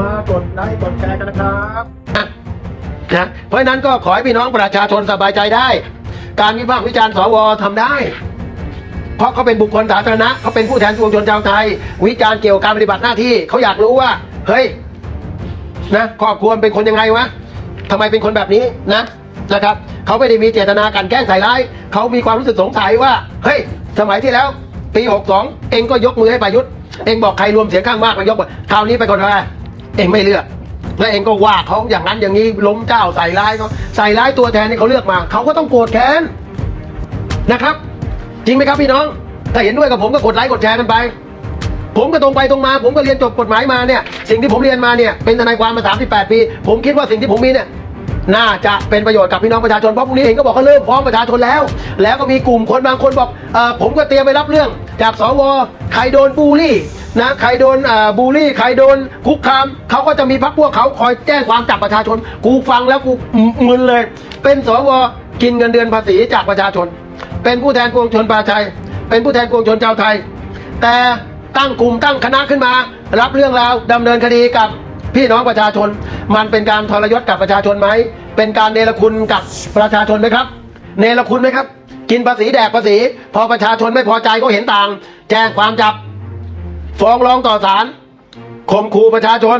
มากดไลค์กดแชร์กันนะครับนะเพราะฉะนั้นก็ขอให้พี่น้องประชาชนสบายใจได้ การวิพากษ์วิจารณ์สวทำได้ เพราะเขาเป็นบุคคลสาธารณะเขาเป็นผู้แทนปวงชนชาวไทย วิจารณ์เกี่ยวกับการปฏิบัติหน้าที่เขาอยากรู้ว่า เฮ้ยนะครอบครัวเป็นคนยังไงวะทำไมเป็นคนแบบนี้นะนะครับเขาไม่ได้มีเจตนากลันแกล้งใส่ร้ายเขามีความรู้สึกสงสัยว่า เฮ้ย สมัยที่แล้วปี 62 เองก็ยกมือให้ประยุทธ์ เองบอกใครรวมเสียงข้างมากมายกคราวนี้ไปก่อนว่า เองไม่เลือกแล้วเองก็ว่าเขาอย่างนั้นอย่างนี้ล้มเจ้าใส่ร้ายเขาใส่ร้ายตัวแทนที่เขาเลือกมาเขาก็ต้องโกรธแค้นนะครับ จริงไหมครับพี่น้อง ถ้าเห็นด้วยกับผมก็กดไลค์กดแชร์กันไป ผมก็ตรงไปตรงมา ผมก็เรียนจบกฎหมายมาเนี่ย สิ่งที่ผมเรียนมาเนี่ยเป็นทนายความมา 38 ปี ผมคิดว่าสิ่งที่ผมมีเนี่ย น่าจะเป็นประโยชน์กับพี่น้องประชาชนเพราะพรุ่งนี้เห็นก็บอกเขาเริ่มฟ้องประชาชนแล้ว แล้วก็มีกลุ่มคนบางคนบอกอผมก็เตรียมไปรับเรื่อง จากสวใครโดนบูลลี่นะใครโดนบูลลี่ใครโดนคุกคามเขาก็จะมีพักพวกเขาคอยแจ้งความจับประชาชน กูฟังแล้วกูมึนเลย เป็นสวกินเงินเดือนภาษีจากประชาชน เป็นผู้แทนปวงชนประชาชนเป็นผู้แทนปวงชนชาวไทย แต่ตั้งกลุ่มตั้งคณะขึ้นมา รับเรื่องราวดำเนินคดีกับพี่น้องประชาชน มันเป็นการทรยศกับประชาชนไหม เป็นการเนรคุณกับประชาชนไหมครับ เนรคุณไหมครับ กินภาษีแดกภาษี พอประชาชนไม่พอใจก็เห็นต่าง แจ้งความจับ ฟ้องร้องต่อศาลข่มขู่ประชาชน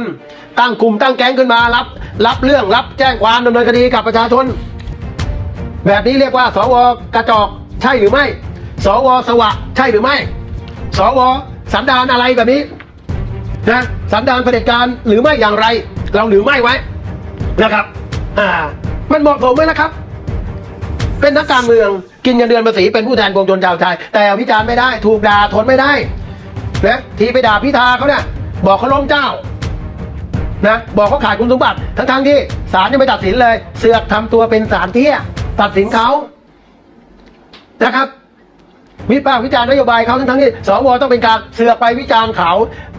ตั้งกลุ่มตั้งแก๊งขึ้นมารับ รับเรื่องรับแจ้งความดำเนินคดีกับประชาชน แบบนี้เรียกว่า สวกระจอกใช่หรือไม่ สวสวะใช่หรือไม่ สวสันดานอะไรแบบนี้นะสันดานเผด็จการหรือไม่อย่างไร เราหรือไม่ไว้นะครับ อ่า มันเหมาะสมไหมล่ะครับ เป็นนักการเมืองกินเงินเดือนภาษีเป็นผู้แทนปวงชนชาวไทยแต่วิจารณ์ไม่ได้ ถูกด่าทนไม่ได้นะทีไปด่าพิธาเขาเนี่ยบอกเขาล้มเจ้านะบอกเขาขาดคุณสมบัติทั้งทั้งๆที่ศาลยังไม่ตัดสินเลย เสือกทำตัวเป็นศาลเตี้ยตัดสินเขานะครับ วิพากษ์วิจารณ์นโยบายเขาทั้งทั้งที่สวต้องเป็นการเสือกไปวิจารณ์เขา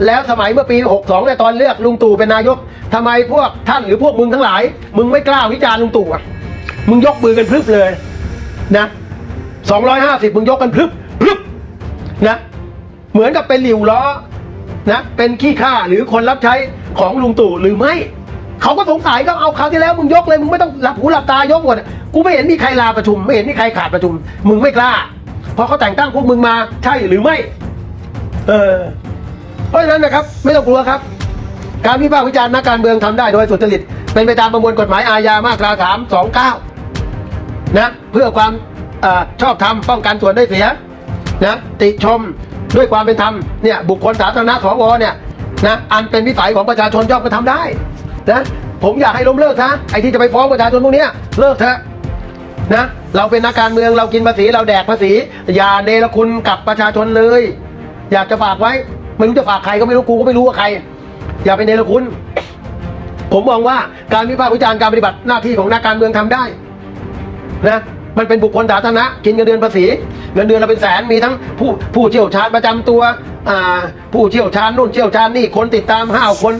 แล้วสมัยเมื่อปี 62เนี่ยตอนเลือกลุงตู่เป็นนายกทำไมพวกท่านหรือพวกมึงทั้งหลาย มึงไม่กล้าวิจารณ์ลุงตู่อะมึงยกมือกันพรึบเลยนะ250 มึงยกกันพรึบพรึบนะเหมือนกับเป็นหลิวล้อนะเป็นขี้ข้าหรือคนรับใช้ของลุงตู่หรือไม่เขาก็สงสัยก็เอาคราวที่แล้วมึงยกเลยมึงไม่ต้องหลับหูหลับตายกหมดกูไม่เห็นมีใครลาประชุม ไม่เห็นมีใครขาดประชุม มึงไม่กล้า เพราะเขาแต่งตั้งพวกมึงมาใช่หรือไม่ เออ เพราะฉะนั้นนะครับ ไม่ต้องกลัวครับ การวิพากษ์วิจารณ์นักการเมืองทำได้โดยสุจริต เป็นไปตามประมวลกฎหมายอาญามาตราสามสองเก้านะเพื่อความอชอบธรรมป้องกันส่วนได้เสียนะติชมด้วยความเป็นธรรมเนี่ยบุคคลสาธารณะสวเนี่ยนะอันเป็นวิสัยของประชาชนย่อมกระทำได้นะผมอยากให้ล้มเลิกซะไอ้ที่จะไปฟ้องประชาชนพวกนี้เลิกเถอะ นะเราเป็นนักการเมืองเรากินภาษีเราแดกภาษี อย่าเนรคุณกับประชาชนเลย อยากจะฝากไว้ไม่รู้จะฝากใครก็ไม่รู้กูก็ไม่รู้ว่าใคร อย่าไปเนรคุณ ผมมองว่าการวิพากษ์วิจารณ์การปฏิบัติหน้าที่ของนักการเมืองทำได้นะมันเป็นบุคคลสาธารณะกินเงินเดือนภาษี เงินเดือนเราเป็นแสนมีทั้งผู้ผู้เชี่ยวชาญประจำตัวผู้เชี่ยวชาญนู่นเชี่ยวชาญนี่คนติดตามห้าคน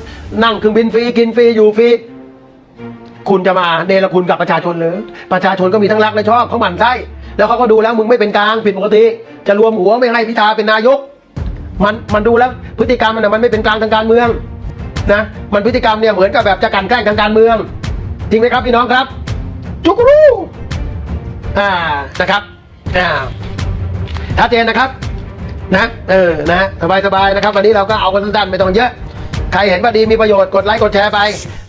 นั่งเครื่องบินฟรีกินฟรีอยู่ฟรี คุณจะมาเนรคุณกับประชาชนเลยประชาชนก็มีทั้งรักและชอบเขาหมั่นไส้แล้วเขาก็ดูแล้วมึงไม่เป็นกลางผิดปกติ จะรวมหัวไม่ให้พิธาเป็นนายก มันมันดูแล้วพฤติกรรมมันนะมันไม่เป็นกลางทางการเมืองนะมันพฤติกรรมเนี่ยเหมือนกับแบบจะกันแกล้งทางการเมือง จริงไหมครับพี่น้องครับ จุกรูอ่านะครับอ่าชัดเจนนะครับนะเออนะสบายสบายๆนะครับ วันนี้เราก็เอากันสั้นๆไม่ต้องเยอะ รเห็นว่าดีมีประโยชน์กดไลค์กดแชร์ไป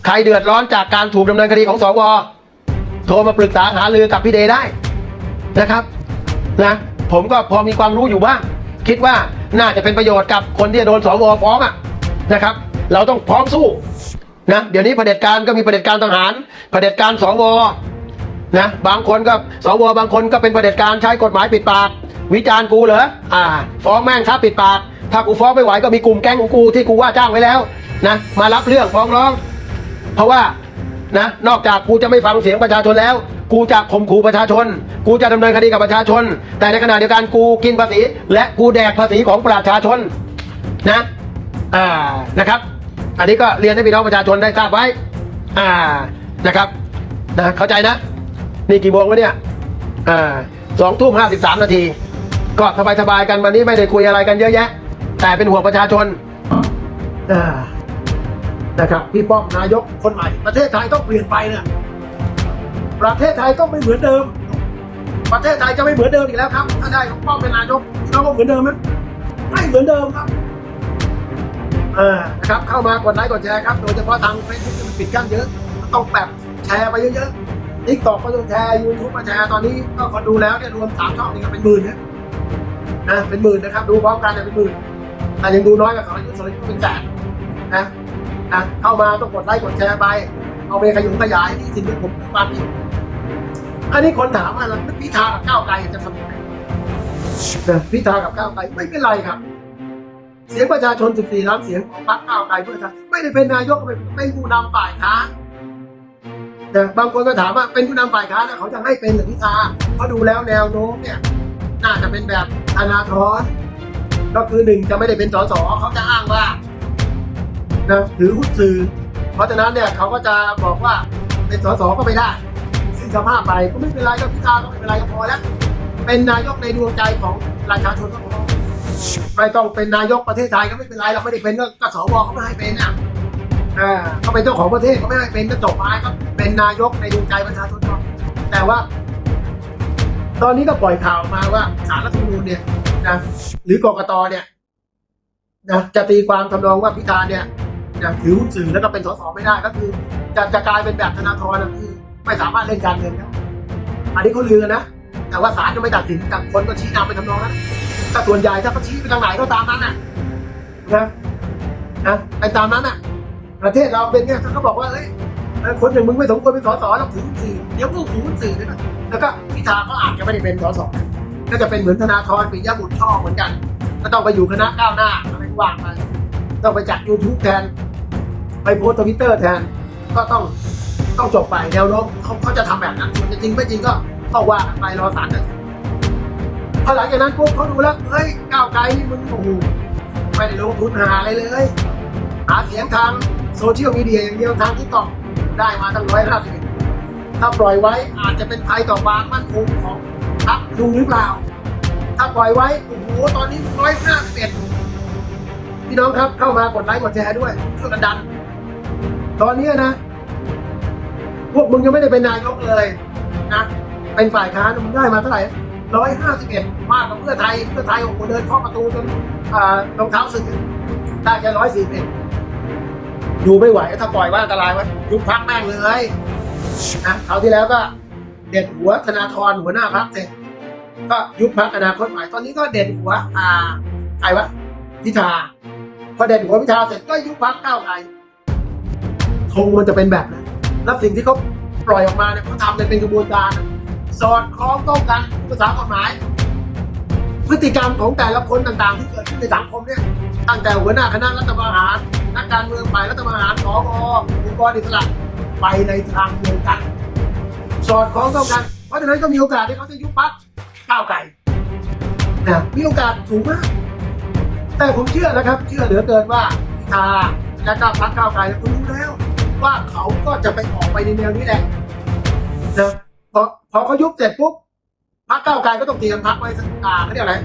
ใครเดือดร้อนจากการถูกดำเนินคดีของสวโทรมาปรึกษาหารือกับพี่เดย์ได้นะครับนะผมก็พอมีความรู้อยู่บ้าง คิดว่าน่าจะเป็นประโยชน์กับคนที่จะโดนสวฟ้องอะนะครับ เราต้องพร้อมสู้นะเดี๋ยวนี้เผด็จการก็มีเผด็จการทหารเผด็จการสวนะบางคนก็สวบางคนก็เป็นประเผด็จการใช้กฎหมายปิดปาก วิจารณ์กูเหรออ่า ฟ้องแม่งครับปิดปาก ถ้ากูฟ้องไม่ไหวก็มีกลุ่มแก๊งของกูที่กูว่าจ้างไว้แล้วนะมารับเรื่องฟ้องร้อง เพราะว่านะนอกจากกูจะไม่ฟังเสียงประชาชนแล้ว กูจะข่มขู่ประชาชน กูจะดำเนินคดีกับประชาชน แต่ในขณะเดียวกันกูกินภาษี และกูแดกภาษีของประชาชนนะอ่านะครับ อันนี้ก็เรียนให้พี่น้องประชาชนได้ทราบไว้ อ่านะครับนะเข้าใจนะ นี่กี่โมงวะเนี่ยอ่าสองทุ่มห้าสิบสามนาที ก็สบายๆกันวันนี้ไม่ได้คุยอะไรกันเยอะแยะ แต่เป็นห่วงประชาชนอ่านะครับพี่ป้อมนายกคนใหม่ ประเทศไทยต้องเปลี่ยนไปเนี่ยประเทศไทยต้องไม่เหมือนเดิม ประเทศไทยจะไม่เหมือนเดิมอีกแล้วครับถ้าได้ป้อมเป็นนายกเราก็เหมือนเดิมไหมไม่เหมือนเดิมครับเออนะครับเข้ามากดไลค์กดแชร์ครับโดยเฉพาะทางเฟซบุ๊กมันปิดกั้นเยอะต้องแบบแชร์ไปเยอะๆทิกตอกก็ต้องแชร์ยูทูบมาแชร์ตอนนี้ก็คนดูแล้วเนี่ยรวมสามช่องนี่ก็เป็นหมื่นนะ นะเป็นหมื่นนะครับ ดูพร้อมกันเนี่ยเป็นหมื่นแต่ยังดูน้อยกว่าเขาอายุสมัยเป็นแสนนะนะเข้ามาต้องกดไลค์กดแชร์ไป เอาไปขยุงขยายนี่สิ่งที่ผมพูดความจริงอันนี้คนถามว่าแล้วพิธากับก้าวไกลจะทำยังไงนพิธากับก้าวไกลไม่เป็นไรครับ เสียงประชาชน 14 ล้านเสียงของพรรคก้าวไกลเพื่อไทยไม่ได้เป็นนายกเป็นเป็นผู้นำฝ่ายค้านแต่บางคนก็ถามว่าเป็นผู้นำฝ่ายค้านแล้วเขาจะให้เป็นหรือพิธาเพราะดูแล้วแนวโน้มเนี่ย น่าจะเป็นแบบธนาธรก็คือหนึ่งจะไม่ได้เป็นสสเขาจะอ้างว่านะถือหุ้นสื่อ เพราะฉะนั้นเนี่ยเขาก็จะบอกว่าเป็นสสก็ไม่ได้สิ้นสภาพไปก็ไม่เป็นไรก็พิธาก็ไม่เป็นไรก็พอแล้วเป็นนายกในดวงใจของประชาชนก็พอไม่ต้องเป็นนายกประเทศไทยก็ไม่เป็นไรเราไม่ได้เป็นก็กสวเขาไม่ให้เป็นอะอ่าเขาเป็นเจ้าของประเทศเขาไม่ให้เป็นก็จบไปก็เป็นนายกในดวงใจประชาชนแต่ว่า ตอนนี้ก็ปล่อยข่าวมาว่าสารรัฐธรรมนูญเนี่ยนะหรือกกตเนี่ยนะจะตีความทำนองว่าพิธาเนี่ยนะถือหุ้นสื่อแล้วก็เป็นสสไม่ได้ก็คือ จะจะกลายเป็นแบบธนาธรนะคือไม่สามารถเล่นการเมืองแล้อันนี้เขาลือนะ แต่ว่าศาลยังไม่ตัดสินแต่คนก็ชี้นำไปทำนองนั้นแต่ส่วนใหญ่ถ้าเขาชี้ไปทางไหนก็ตามนั้นน่ะนะนะไปตามนั้นน่ะ ประเทศเราเป็นไงถ้าเขาบอกว่าเอ้ยเอ้ย คนอย่างมึงไม่สมควรเป็นสสแล้วถือหุ้นสื่อเดี๋ยวมึงถือหุ้นสื่อด้วยนะแล้วก็พิธาก็อาจจะไม่ได้เป็นสสก็จะเป็นเหมือนธนาธรปิยบุตรช่อเหมือนกันก็ต้องไปอยู่คณะก้าวหน้าอะไรว่างไปต้องไปจัดยูทูบแทน ไปโพสต์ทวิตเตอร์แทน ก็ต้องต้องจบไปแนวโน้มเขาเขาจะทำแบบนั้นส่วนจะจริงไม่จริงก็ต้องว่ากันไปรอศาลตัดสินพอหลังจากนั้นปุ๊บเขาดูแล้วเฮ้ยก้าวไกลนี่มึงโอ้โหไม่ได้ลงทุนหาอะไรเลย หาเสียงทางโซเชียลมีเดียอย่างเดียวทางที่ตอก ได้มาตั้งร้อยห้าสิบถ้าปล่อยไว้อาจจะเป็นภัยต่อความมั่นคงของพรรคลุงหรือเปล่า ถ้าปล่อยไว้โอ้โหตอนนี้ร้อยห้าสิบเอ็ดพี่น้องครับเข้ามากดไลค์กดแชร์ด้วยช่วยกันดัน ตอนนี้นะ พวกมึงยังไม่ได้เป็นนายกเลยนะเป็นฝ่ายค้านมึงได้มาเท่าไหร่ร้อยห้าสิบเอ็ดมากกว่าเพื่อไทยเพื่อไทยโอ้โหเดินเข้าประตูจนรองเท้าสึกได้แค่ร้อยสี่สิบ ดดูไม่ไหวถ้าปล่อยว่าอันตรายไว้ยุบพักแม่งเลยนะคราวที่แล้วก็เด็ดหัวธนาธรหัวหน้าพักเสร็จก็ยุบพักอนาคตใหม่ตอนนี้ก็เด็ดหัวอ่าใครวะพิธาพอเด็ดหัวพิธาเสร็จก็ยุบพักก้าวไกลคงมันจะเป็นแบบนั้นแล้วสิ่งที่เขาปล่อยออกมาเนี่ยเขาทำเนี่ยเป็นกระบวนการสอดคล้องต้องกันภาษากฎหมาย พฤติกรรมของแต่ละคนต่างๆ ที่เกิดขึ้นในสังคมเนี่ย ตั้งแต่หัวหน้าคณะรัฐประหารนักการเมืองฝ่ายรัฐประหารสอองค์กรอิสระไปในทางเดียวกัน สอดคล้องต้องกัน เพราะฉะนั้นก็มีโอกาสที่เขาจะยุบพักก้าวไกลนะมีโอกาสสูงมาก แต่ผมเชื่อนะครับ เชื่อเหลือเกินว่าพิธาและก็พักก้าวไกลคุณรู้แล้ว ว่าเขาก็จะไปออกไปในแนวนี้แหละนะพอพอเขายุบเสร็จปุ๊บพักก้าวไกลก็ต้องเตรียมพักไว้สักอ่าเขาเรียกอะไร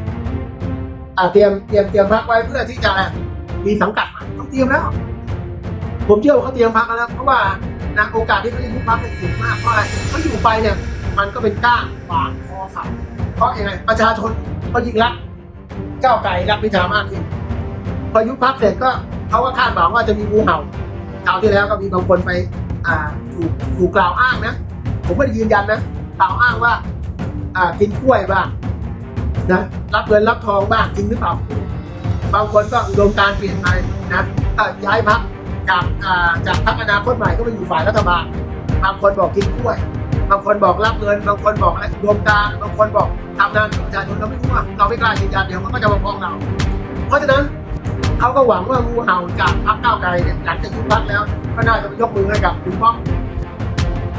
อ่าเตรียมเตรียมเตรียมพักไว้เพื่อที่จะมีสังกัดใหม่ต้องเตรียมแล้ว ผมเชื่อว่าเขาเตรียมพักแล้วเพราะว่านะโอกาสที่เขาจะยุบพักเป็นสูงมากเพราะอะไรเขาอยู่ไปเนี่ย มันก็เป็นก้างขวางคอเขาเพราะยังไงประชาชนก็ยิ่งรักก้าไกลรักพิธามากขึ้นพอยุบพักเสร็จก็เขาก็คาดหวังว่าจะมีงูเห่าคราวที่แล้วก็มีบางคนไป อ่าถูกถูกกล่าวอ้างนะ ผมไม่ได้ยืนยันนะกล่าวอ้างว่า อ่ากินกล้วยบ้าง นะรับเงินรับทองบ้างจริงหรือเปล่าบางคนก็อุดมการเปลี่ยนไปนะอ่ย้ายพักจากจากพักอนาคตใหม่ก็ไปอยู่ฝ่ายรัฐบาลบางคนบอกกินกล้วยบางคนบอกรับเงิน บางคนบอกอะไรอุดมการบางคนบอกทำงานประชาชนเราไม่รู้ว่าเราไม่กล้ายืนยันเดี๋ยวมันก็จะมาฟ้องเรา เพราะฉะนั้นเขาก็หวังว่างูเห่าจากพรรคก้าวไกลเนี่ยหลังจากยุบพรรคแล้ว ก็น่าจะไปยกมือให้กับคุณป้อม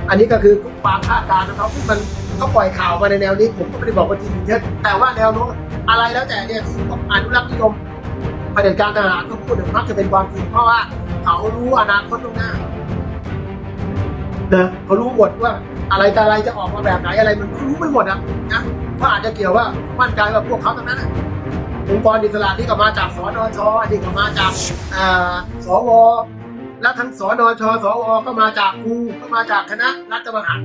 อันนี้ก็คือความคาดการณ์ของเขาที่มัน เขาปล่อยข่าวมาในแนวนี้ ผมก็ไม่ได้บอกว่าจริงหรือเท็จแต่ว่าแนวโน้มอะไรแล้วแต่เนี่ยที่อกอนุรักษ์นิยมเผด็จการทหารก็พูดถึงมักจะเป็นความจริงเพราะว่าเขารู้อนาคตตรงหน้านะเขารู้หมดว่าอะไรแต่อะไรจะออกมาแบบไหนอะไรมันรู้ไม่หมดอะนะเพราะอาจจะเกี่ยวว่ามั่นใจว่าพวกเขาตรงนั้นองค์กรอิสระที่ก็มาจากสนชที่ก็มาจากอ่าสวแล้วทั้งสนชสวก็มาจากครูก็มาจากคณะรัฐประหาร